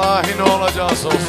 Vallahi ne olacağız olsun.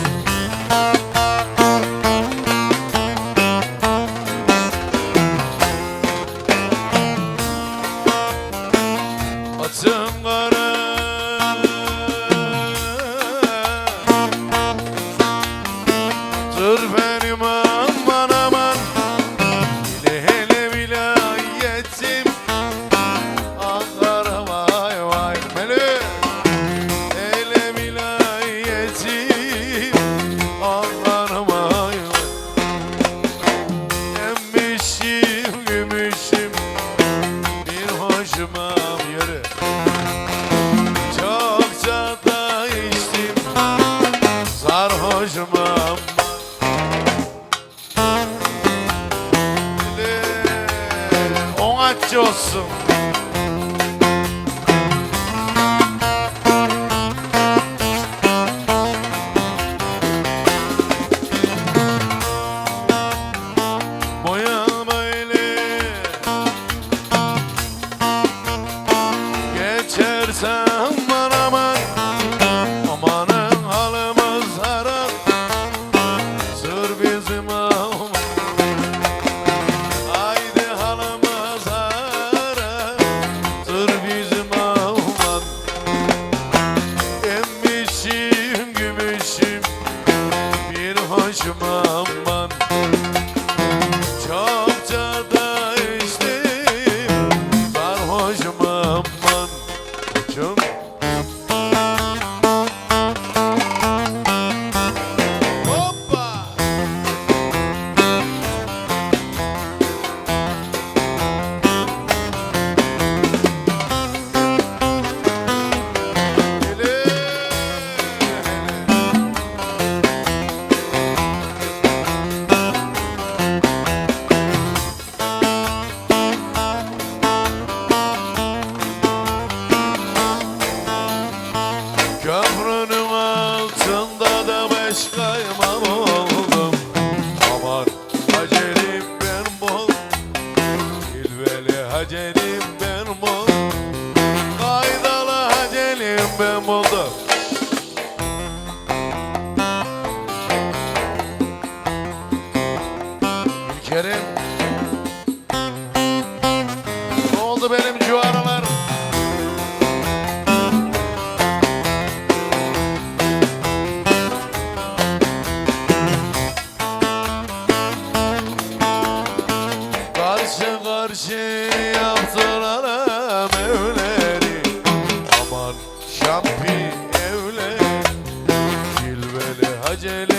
sanatçı olsun. Come on. hacelim ben mol Kaydalı hacelim ben molda Ülkerim. Ne oldu benim cuvarım yaptılar evleri. Aman şampi evleri Cilveli haceli